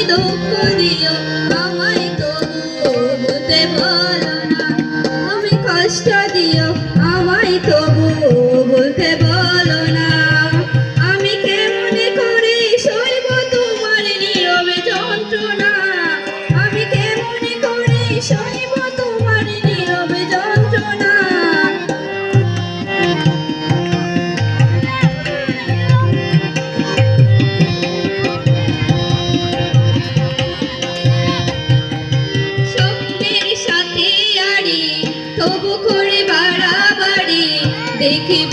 তুমি দুঃখ তবু করে বাড়াবাড়ি দেখিব